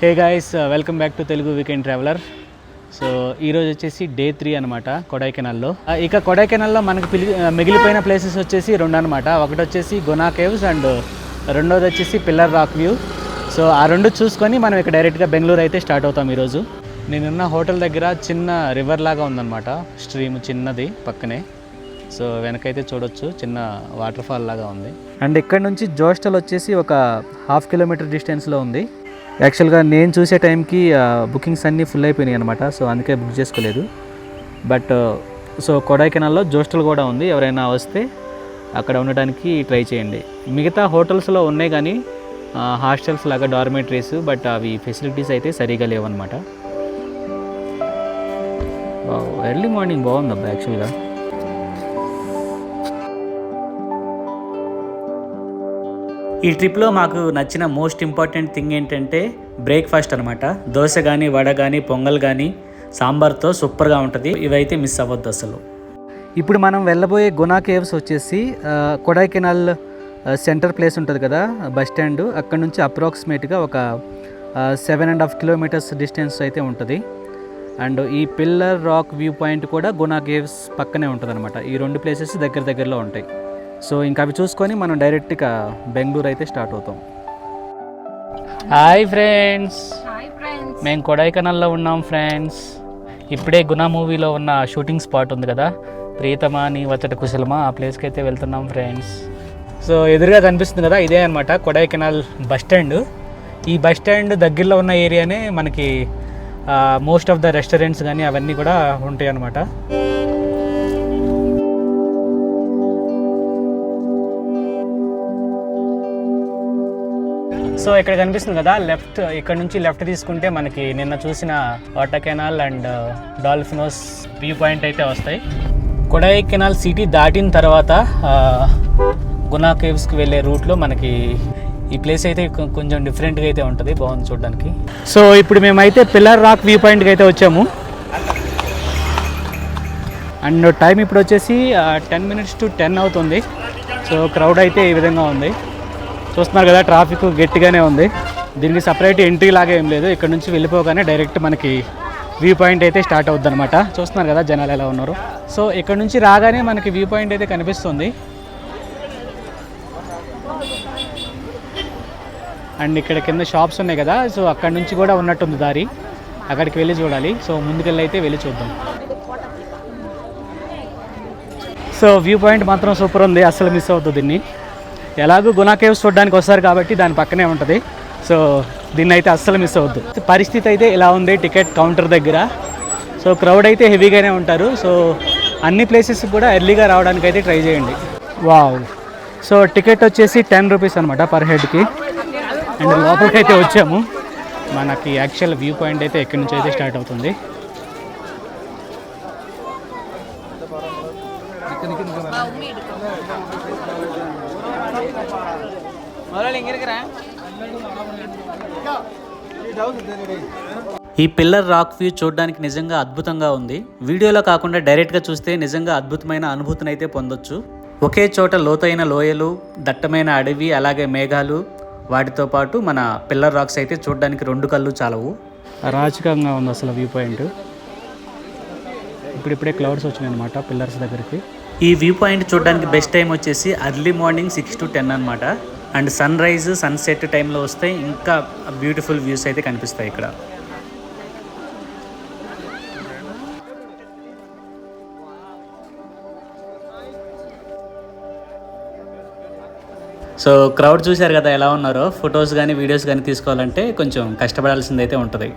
Hey guys welcome back to Telugu weekend traveller so ఈరోజు వచ్చేసి day three అనమాట కొడైకెనాల్లో. ఇక కొడైకెనాల్లో మనకు పిలి మిగిలిపోయిన ప్లేసెస్ వచ్చేసి రెండు అనమాట ఒకటి వచ్చేసి గునా కేవ్స్ అండ్ రెండోది వచ్చేసి పిల్లర్ రాక్ వ్యూ సో ఆ రెండు చూసుకొని మనం ఇక్కడ డైరెక్ట్గా బెంగళూరు అయితే స్టార్ట్ అవుతాం ఈరోజు. నేనున్న హోటల్ దగ్గర చిన్న రివర్ లాగా ఉందన్నమాట. స్ట్రీమ్ చిన్నది పక్కనే. సో వెనకైతే చూడొచ్చు చిన్న వాటర్ ఫాల్ లాగా ఉంది. అండ్ ఇక్కడ నుంచి జోస్టల్ వచ్చేసి ఒక హాఫ్ కిలోమీటర్ డిస్టెన్స్లో ఉంది. యాక్చువల్గా నేను చూసే టైంకి బుకింగ్స్ అన్నీ ఫుల్ అయిపోయినాయి అనమాట సో అందుకే బుక్ చేసుకోలేదు. బట్ సో కొడైకెనాల్లో జోస్టల్ కూడా ఉంది. ఎవరైనా వస్తే అక్కడ ఉండడానికి ట్రై చేయండి. మిగతా హోటల్స్లో ఉన్నాయి కానీ హాస్టల్స్ లాగా డార్మెటరీస్ బట్ అవి ఫెసిలిటీస్ అయితే సరిగా లేవన్నమాట. ఎర్లీ మార్నింగ్ బాగుంది అబ్బా యాక్చువల్గా. ఈ ట్రిప్లో మాకు నచ్చిన మోస్ట్ ఇంపార్టెంట్ థింగ్ ఏంటంటే బ్రేక్ఫాస్ట్ అనమాట దోశ కానీ వడ కానీ పొంగల్ కానీ సాంబార్తో సూపర్గా ఉంటుంది. ఇవైతే మిస్ అవ్వద్దు అసలు. ఇప్పుడు మనం వెళ్ళబోయే గునా కేవ్స్ వచ్చేసి కొడైకెనాల్ సెంటర్ ప్లేస్ ఉంటుంది కదా బస్ స్టాండ్. అక్కడ నుంచి అప్రాక్సిమేట్గా ఒక seven and half kilometres distance అయితే ఉంటుంది. అండ్ ఈ పిల్లర్ రాక్ వ్యూ పాయింట్ కూడా గునా కేవ్స్ పక్కనే ఉంటుంది అనమాట ఈ రెండు ప్లేసెస్ దగ్గర దగ్గరలో ఉంటాయి. సో ఇంకా అవి చూసుకొని మనం డైరెక్ట్గా బెంగళూరు అయితే స్టార్ట్ అవుతాం. హాయ్ ఫ్రెండ్స్ హాయ్ ఫ్రెండ్స్ మేము కొడైకెనాల్లో ఉన్నాం ఫ్రెండ్స్ ఇప్పుడే గుణ మూవీలో ఉన్న షూటింగ్ స్పాట్ ఉంది కదా? ప్రియతమా నీ వచ్చట కుశలమా? ఆ ప్లేస్కి అయితే వెళ్తున్నాం ఫ్రెండ్స్ సో ఎదురుగా కనిపిస్తుంది కదా ఇదే అనమాట కొడైకెనాల్ బస్ స్టాండ్ ఈ బస్ స్టాండ్ దగ్గరలో ఉన్న ఏరియానే మనకి మోస్ట్ ఆఫ్ ద రెస్టారెంట్స్ కానీ అవన్నీ కూడా ఉంటాయి అన్నమాట సో ఇక్కడ కనిపిస్తుంది కదా లెఫ్ట్ ఇక్కడ నుంచి లెఫ్ట్ తీసుకుంటే మనకి నిన్న చూసిన water canal and Dolphin's Nose view point అయితే వస్తాయి. కొడై కెనాల్ సిటీ దాటిన తర్వాత గునా కేవ్స్కి వెళ్ళే రూట్లో మనకి ఈ ప్లేస్ అయితే కొంచెం డిఫరెంట్గా అయితే ఉంటుంది బాగుంది చూడడానికి. సో ఇప్పుడు మేమైతే పిల్లర్ రాక్ వ్యూ పాయింట్కి అయితే వచ్చాము. అండ్ టైం ఇప్పుడు వచ్చేసి టెన్ మినిట్స్ టు టెన్ అవుతుంది. సో క్రౌడ్ అయితే ఈ విధంగా ఉంది. చూస్తున్నారు కదా ట్రాఫిక్ గట్టిగానే ఉంది. దీనికి సపరేట్ ఎంట్రీ లాగా ఏం లేదు. ఇక్కడ నుంచి వెళ్ళిపోగానే డైరెక్ట్ మనకి వ్యూ పాయింట్ అయితే స్టార్ట్ అవుద్ది అనమాట చూస్తున్నారు కదా జనాలు ఎలా ఉన్నారు. సో ఇక్కడ నుంచి రాగానే మనకి వ్యూ పాయింట్ అయితే కనిపిస్తుంది. అండ్ ఇక్కడ కింద షాప్స్ ఉన్నాయి కదా సో అక్కడ నుంచి కూడా ఉన్నట్టుంది దారి. అక్కడికి వెళ్ళి చూడాలి. సో ముందుకెళ్ళి అయితే వెళ్ళి చూద్దాం. సో వ్యూ పాయింట్ మాత్రం సూపర్ ఉంది. అస్సలు మిస్ అవుతుంది దీన్ని. ఎలాగో గునా కేవ్స్ చూడడానికి వస్తారు కాబట్టి దాని పక్కనే ఉంటుంది. సో దీన్ని అయితే అస్సలు మిస్ అవ్వద్దు. పరిస్థితి అయితే ఇలా ఉంది టికెట్ కౌంటర్ దగ్గర. సో క్రౌడ్ అయితే హెవీగానే ఉంటారు. సో అన్ని ప్లేసెస్ కూడా ఎర్లీగా రావడానికి అయితే ట్రై చేయండి. వావ్ సో టికెట్ వచ్చేసి టెన్ రూపీస్ అనమాట పర్ హెడ్కి అండ్ లోపలికి అయితే వచ్చాము. మనకి యాక్చువల్ వ్యూ పాయింట్ అయితే ఎక్కడి నుంచి అయితే స్టార్ట్ అవుతుంది. ఈ పిల్లర్ రాక్ వ్యూ చూడడానికి నిజంగా అద్భుతంగా ఉంది. వీడియోలో కాకుండా డైరెక్ట్గా చూస్తే నిజంగా అద్భుతమైన అనుభూతిని అయితే పొందొచ్చు. ఒకే చోట లోతైన లోయలు దట్టమైన అడవి అలాగే మేఘాలు వాటితో పాటు మన పిల్లర్ రాక్స్ అయితే చూడడానికి రెండు కళ్ళు చాలవు. అరాచకంగా ఉంది అసలు వ్యూ పాయింట్ ఇప్పుడిప్పుడే క్లౌడ్స్ వచ్చినాయి అనమాట పిల్లర్స్ దగ్గరికి. ఈ వ్యూ పాయింట్ చూడడానికి బెస్ట్ టైం వచ్చేసి early morning six to ten అనమాట అండ్ సన్ రైజ్ సన్సెట్ టైంలో వస్తే ఇంకా బ్యూటిఫుల్ వ్యూస్ అయితే కనిపిస్తాయి ఇక్కడ. సో క్రౌడ్ చూశారు కదా ఎలా ఉన్నారో? ఫొటోస్ కానీ వీడియోస్ కానీ తీసుకోవాలంటే కొంచెం కష్టపడాల్సింది అయితే ఉంటుంది.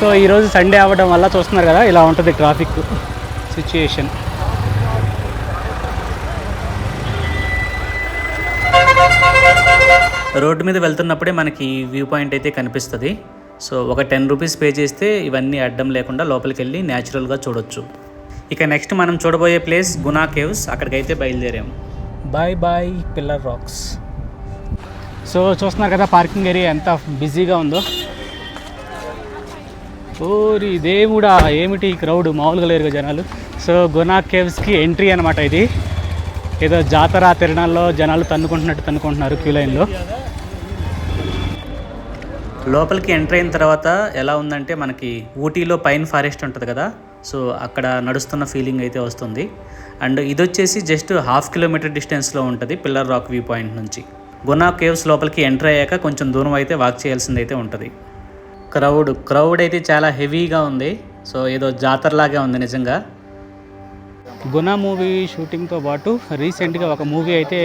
సో ఈరోజు సండే అవ్వడం వల్ల చూస్తున్నారు కదా ఇలా ఉంటుంది ట్రాఫిక్ సిచ్యుయేషన్ రోడ్డు మీద వెళ్తున్నప్పుడే మనకి వ్యూ పాయింట్ అయితే కనిపిస్తుంది. సో ఒక టెన్ రూపీస్ పే చేస్తే ఇవన్నీ అడ్డం లేకుండా లోపలికి వెళ్ళి న్యాచురల్గా చూడొచ్చు. ఇక నెక్స్ట్ మనం చూడబోయే ప్లేస్ గునా కేవ్స్ అక్కడికైతే బయలుదేరాము bye bye pillar rocks so చూస్తున్నారు కదా పార్కింగ్ ఏరియా ఎంత బిజీగా ఉందో. ఓరి దేవుడా ఏమిటి క్రౌడ్ మామూలుగా లేరుగా జనాలు. సో గునా కేవ్స్కి ఎంట్రీ అనమాట ఇది. ఏదో జాతర తిరణాల్లో జనాలు తన్నుకుంటున్నట్టు తన్నుకుంటున్నారు క్యూ లైన్లో. లోపలికి ఎంటర్ అయిన తర్వాత ఎలా ఉందంటే మనకి ఊటీలో పైన్ ఫారెస్ట్ ఉంటుంది కదా సో అక్కడ నడుస్తున్న ఫీలింగ్ అయితే వస్తుంది. అండ్ ఇది వచ్చేసి జస్ట్ హాఫ్ కిలోమీటర్ డిస్టెన్స్లో ఉంటుంది పిల్లర్ రాక్ వ్యూ పాయింట్ నుంచి. గునా కేవ్స్ లోపలికి ఎంటర్ అయ్యాక కొంచెం దూరం అయితే వాక్ చేయాల్సింది అయితే ఉంటుంది. క్రౌడ్ క్రౌడ్ అయితే చాలా హెవీగా ఉంది. సో ఏదో జాతరలాగే ఉంది నిజంగా. గునా మూవీ షూటింగ్తో పాటు రీసెంట్గా ఒక మూవీ అయితే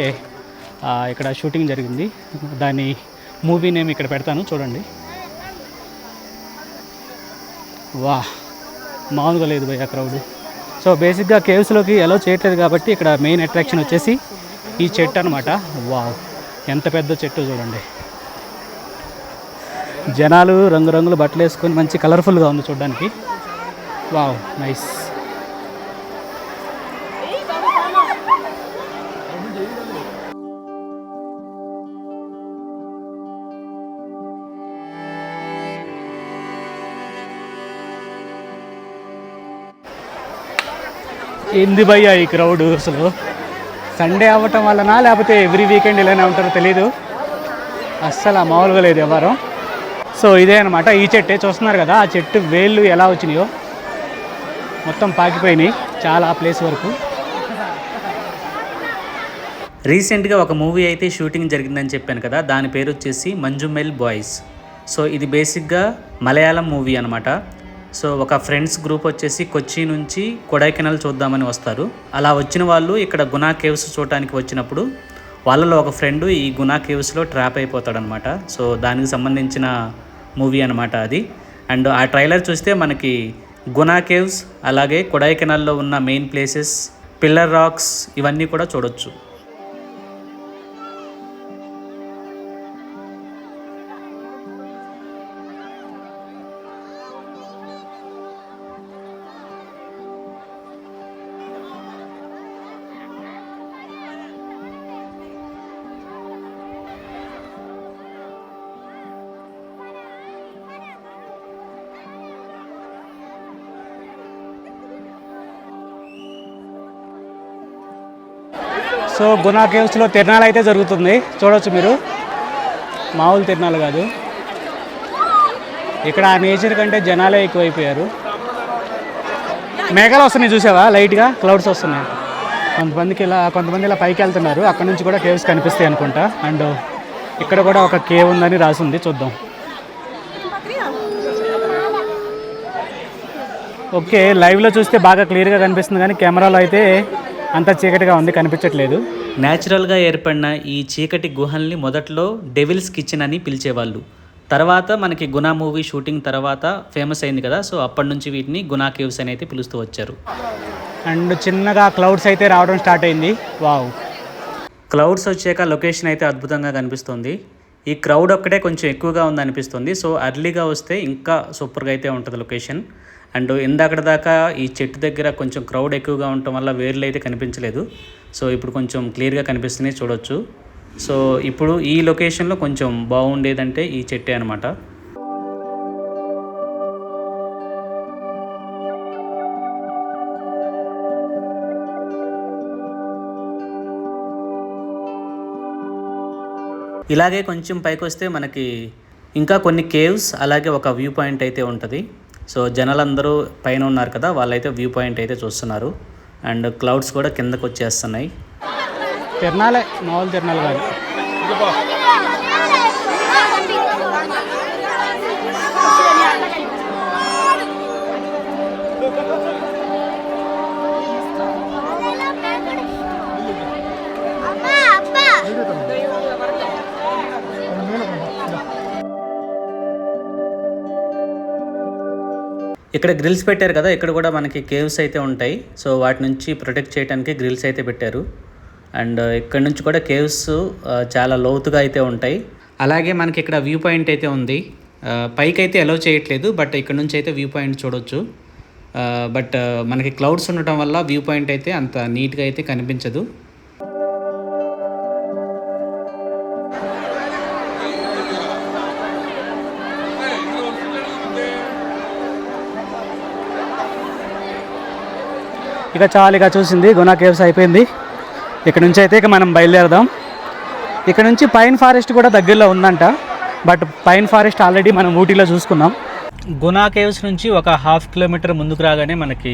ఇక్కడ షూటింగ్ జరిగింది. దాని మూవీ నేమ్ ఇక్కడ పెడతాను చూడండి. వా మామూలుగా లేదు భయ్య క్రౌడ్ సో బేసిక్గా కేవ్స్లోకి ఎలా చేయట్లేదు కాబట్టి ఇక్కడ మెయిన్ అట్రాక్షన్ వచ్చేసి ఈ చెట్టు అనమాట వావ్! ఎంత పెద్ద చెట్టు చూడండి. జనాలు రంగురంగుల బట్టలు వేసుకొని మంచి కలర్ఫుల్గా ఉంది చూడడానికి. Wow nice. ఏంది భయ్యా ఈ క్రౌడ్ అసలు? సండే అవ్వటం వలన లేకపోతే ఎవ్రీ వీకెండ్ ఇలానే ఉంటారో తెలీదు. అస్సలు ఆ మామూలుగా లేదు ఎవరు. సో ఇదే అనమాట ఈ చెట్టే చూస్తున్నారు కదా ఆ చెట్టు వేళ్ళు ఎలా వచ్చినాయో. మొత్తం పాకిపోయినాయి చాలా ప్లేస్ వరకు. రీసెంట్గా ఒక మూవీ అయితే షూటింగ్ జరిగిందని చెప్పాను కదా దాని పేరు వచ్చేసి మంజుమెల్ బాయ్స్. సో ఇది బేసిక్గా మలయాళం మూవీ అనమాట సో ఒక ఫ్రెండ్స్ గ్రూప్ వచ్చేసి కొచ్చి నుంచి కొడైకెనాల్ చూద్దామని వస్తారు. అలా వచ్చిన వాళ్ళు ఇక్కడ గునా కేవ్స్ చూడటానికి వచ్చినప్పుడు వాళ్ళలో ఒక ఫ్రెండ్ ఈ గునా కేవ్స్లో ట్రాప్ అయిపోతాడనమాట సో దానికి సంబంధించిన మూవీ అనమాట అది. అండ్ ఆ ట్రైలర్ చూస్తే మనకి గునా కేవ్స్ అలాగే కొడైకెనాల్లో ఉన్న మెయిన్ ప్లేసెస్ పిల్లర్ రాక్స్ ఇవన్నీ కూడా చూడొచ్చు. సో గునా కేవ్స్లో తిరణాలు అయితే జరుగుతుంది. చూడొచ్చు మీరు. మామూలు తిరణాలు కాదు. ఇక్కడ ఆ నేచర్ కంటే జనాలే ఎక్కువైపోయారు. మేఘాలు వస్తున్నాయి చూసావా? లైట్గా క్లౌడ్స్ వస్తున్నాయి. కొంతమందికి ఇలా కొంతమంది ఇలా పైకి వెళ్తున్నారు. అక్కడ నుంచి కూడా కేవ్స్ కనిపిస్తాయి అనుకుంటా. అండ్ ఇక్కడ కూడా ఒక కేవ్ ఉందని రాసి ఉంది చూద్దాం. ఓకే లైవ్లో చూస్తే బాగా క్లియర్గా కనిపిస్తుంది. కానీ కెమెరాలో అయితే అంత చీకటిగా ఉంది కనిపించట్లేదు. న్యాచురల్గా ఏర్పడిన ఈ చీకటి గుహల్ని మొదట్లో డెవిల్స్ కిచెన్ అని పిలిచేవాళ్ళు. తర్వాత మనకి గునా మూవీ షూటింగ్ తర్వాత ఫేమస్ అయింది కదా సో అప్పటి నుంచి వీటిని గునా కేవ్స్ అని అయితే పిలుస్తూ వచ్చారు. అండ్ చిన్నగా క్లౌడ్స్ అయితే రావడం స్టార్ట్ అయింది. వావ్ క్లౌడ్స్ వచ్చాక లొకేషన్ అయితే అద్భుతంగా కనిపిస్తుంది. ఈ క్రౌడ్ ఒక్కటే కొంచెం ఎక్కువగా ఉంది అనిపిస్తుంది సో అర్లీగా వస్తే ఇంకా సూపర్గా అయితే ఉంటుంది లొకేషన్ అండ్ ఇందాకటి దాకా ఈ చెట్టు దగ్గర కొంచెం క్రౌడ్ ఎక్కువగా ఉండటం వల్ల వేర్లు అయితే కనిపించలేదు. సో ఇప్పుడు కొంచెం క్లియర్గా కనిపిస్తున్నాయి చూడొచ్చు. సో ఇప్పుడు ఈ లొకేషన్లో కొంచెం బాగుండేదంటే ఈ చెట్టే అనమాట ఇలాగే కొంచెం పైకి వస్తే మనకి ఇంకా కొన్ని కేవ్స్ అలాగే ఒక వ్యూ పాయింట్ అయితే ఉంటుంది. సో జనాలందరూ పైన ఉన్నారు కదా వాళ్ళైతే వ్యూ పాయింట్ అయితే చూస్తున్నారు. అండ్ క్లౌడ్స్ కూడా కిందకు వచ్చేస్తున్నాయి తిరణాలే మామూలు తిరణాలు కాదు. ఇక్కడ గ్రిల్స్ పెట్టారు కదా ఇక్కడ కూడా మనకి కేవ్స్ అయితే ఉంటాయి. సో వాటి నుంచి ప్రొటెక్ట్ చేయడానికి గ్రిల్స్ అయితే పెట్టారు. అండ్ ఇక్కడ నుంచి కూడా కేవ్స్ చాలా లోతుగా అయితే ఉంటాయి. అలాగే మనకి ఇక్కడ వ్యూ పాయింట్ అయితే ఉంది. పైకి అయితే అలౌ చేయట్లేదు బట్ ఇక్కడ నుంచి అయితే వ్యూ పాయింట్ చూడొచ్చు. బట్ మనకి క్లౌడ్స్ ఉండటం వల్ల వ్యూ పాయింట్ అయితే అంత నీట్గా అయితే కనిపించదు. ఇక చాలు ఇక చూసింది గునా కేవ్స్ అయిపోయింది. ఇక్కడ నుంచి అయితే ఇక మనం బయలుదేరదాం. ఇక్కడ నుంచి పైన్ ఫారెస్ట్ కూడా దగ్గరలో ఉందంట. బట్ పైన్ ఫారెస్ట్ ఆల్రెడీ మనం ఊటీలో చూసుకున్నాం. గునా కేవ్స్ నుంచి ఒక హాఫ్ కిలోమీటర్ ముందుకు రాగానే మనకి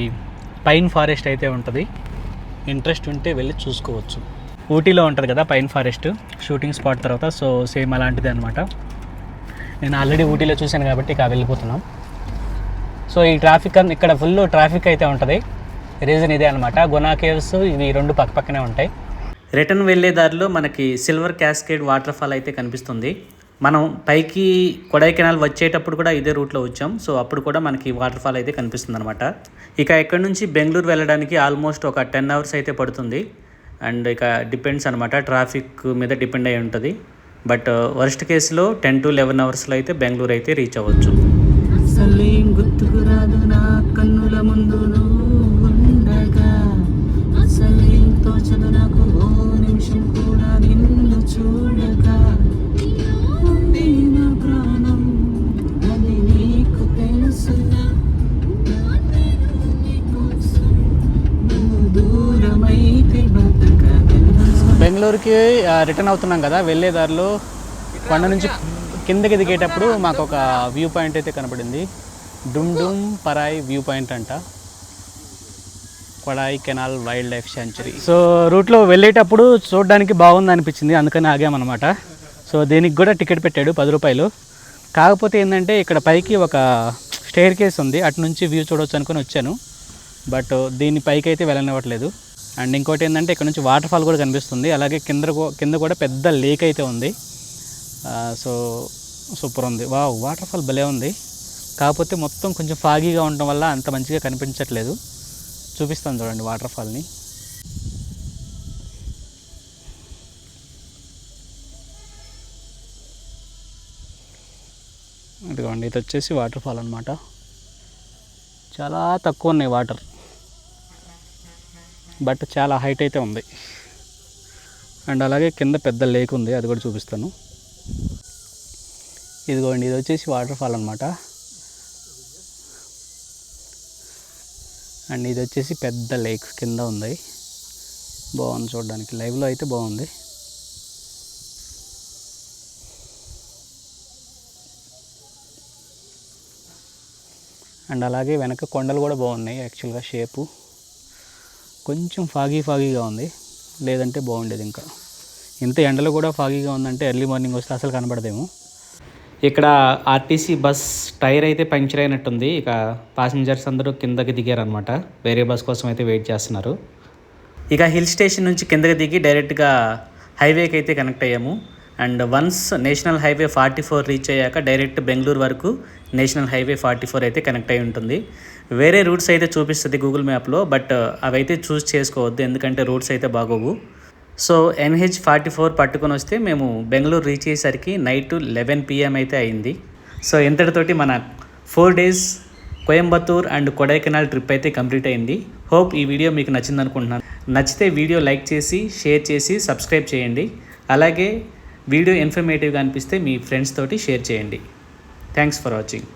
పైన్ ఫారెస్ట్ అయితే ఉంటుంది. ఇంట్రెస్ట్ ఉంటే వెళ్ళి చూసుకోవచ్చు. ఊటీలో ఉంటుంది కదా పైన్ ఫారెస్ట్ షూటింగ్ స్పాట్ తర్వాత సో సేమ్ అలాంటిది అనమాట నేను ఆల్రెడీ ఊటీలో చూశాను కాబట్టి ఇక వెళ్ళిపోతున్నాం. సో ఈ ట్రాఫిక్ ఇక్కడ ఫుల్ ట్రాఫిక్ అయితే ఉంటుంది. రీజన్ ఇదే అనమాట గునా కేవ్స్ ఇవి రెండు పక్క పక్కనే ఉంటాయి. రిటర్న్ వెళ్ళే దారిలో మనకి సిల్వర్ క్యాస్కేడ్ వాటర్ ఫాల్ అయితే కనిపిస్తుంది. మనం పైకి కొడైకెనాల్ వచ్చేటప్పుడు కూడా ఇదే రూట్లో వచ్చాం. సో అప్పుడు కూడా మనకి వాటర్ ఫాల్ అయితే కనిపిస్తుంది అనమాట ఇక ఇక్కడ నుంచి బెంగళూరు వెళ్ళడానికి ఆల్మోస్ట్ ఒక టెన్ అవర్స్ అయితే పడుతుంది. అండ్ ఇక డిపెండ్స్ అనమాట ట్రాఫిక్ మీద డిపెండ్ అయి ఉంటుంది. బట్ వర్స్ట్ కేసులో టెన్ టు లెవెన్ అవర్స్లో అయితే బెంగళూరు అయితే రీచ్ అవ్వచ్చు. బెంగళూరుకి రిటర్న్ అవుతున్నాం కదా వెళ్ళే దారిలో కొండ నుంచి కిందకి దిగేటప్పుడు మాకు ఒక వ్యూ పాయింట్ అయితే కనపడింది. డుమ్ డుమ్ పరాయ్ వ్యూ పాయింట్ అంట. Kodaikanal wildlife sanctuary. సో రూట్లో వెళ్ళేటప్పుడు చూడడానికి బాగుంది అనిపించింది. అందుకని ఆగామన్నమాట సో దీనికి కూడా టికెట్ పెట్టాడు పది రూపాయలు. కాకపోతే ఏంటంటే ఇక్కడ పైకి ఒక స్టేర్ కేస్ ఉంది. అటు నుంచి వ్యూ చూడవచ్చు అనుకుని వచ్చాను. బట్ దీని పైకి అయితే వెళ్ళనివ్వట్లేదు. అండ్ ఇంకోటి ఏంటంటే ఇక్కడ నుంచి వాటర్ ఫాల్ కూడా కనిపిస్తుంది. అలాగే కింద కింద కూడా పెద్ద లేక్ అయితే ఉంది. సో సూపర్ ఉంది. వా వాటర్ ఫాల్ భలే ఉంది. కాకపోతే మొత్తం కొంచెం ఫాగీగా ఉండడం వల్ల అంత మంచిగా కనిపించట్లేదు. చూపిస్తాను చూడండి వాటర్ ఫాల్ని. ఇదిగోండి ఇది వచ్చేసి వాటర్ ఫాల్ అనమాట చాలా తక్కువ ఉన్నాయి వాటర్ బట్ చాలా హైట్ అయితే ఉంది. అండ్ అలాగే కింద పెద్ద లేక్ ఉంది అది కూడా చూపిస్తాను. ఇదిగోండి ఇది వచ్చేసి వాటర్ ఫాల్ అనమాట అండ్ ఇది వచ్చేసి పెద్ద లేక్ కింద ఉంది. బాగుంది చూడడానికి. లైవ్లో అయితే బాగుంది. అండ్ అలాగే వెనక కొండలు కూడా బాగున్నాయి యాక్చువల్గా షేపు. కొంచెం ఫాగీ ఫాగీగా ఉంది. లేదంటే బాగుండేది ఇంకా. ఇంత ఎండలో కూడా ఫాగీగా ఉందంటే ఎర్లీ మార్నింగ్ వస్తే అసలు కనబడదేమో. ఇక్కడ ఆర్టీసీ బస్ టైర్ అయితే పంక్చర్ అయినట్టుంది. ఇక పాసింజర్స్ అందరూ కిందకి దిగారనమాట వేరే బస్ కోసం అయితే వెయిట్ చేస్తున్నారు. ఇక హిల్ స్టేషన్ నుంచి కిందకి దిగి డైరెక్ట్గా హైవేకి అయితే కనెక్ట్ అయ్యాము. And once national highway forty four reach అయ్యాక డైరెక్ట్ బెంగళూరు వరకు నేషనల్ హైవే ఫార్టీ ఫోర్ అయితే కనెక్ట్ అయి ఉంటుంది. వేరే రూట్స్ అయితే చూపిస్తుంది గూగుల్ మ్యాప్లో బట్ అవైతే చూస్ చేసుకోవద్దు ఎందుకంటే రూట్స్ అయితే బాగోవు. సో ఎన్హెచ్ ఫార్టీ ఫోర్ పట్టుకొని వస్తే మేము బెంగళూరు రీచ్ అయ్యేసరికి నైట్ లెవెన్ పిఎం అయితే అయింది. సో ఇంతటితోటి మన four days Coimbatore and Kodaikanal trip అయితే కంప్లీట్ అయింది. హోప్ ఈ వీడియో మీకు నచ్చిందనుకుంటున్నాను. నచ్చితే వీడియో లైక్ చేసి షేర్ చేసి సబ్స్క్రైబ్ చేయండి. అలాగే వీడియో ఇన్ఫర్మేటివ్గా అనిపిస్తే మీ ఫ్రెండ్స్ తోటి షేర్ చేయండి. Thanks for watching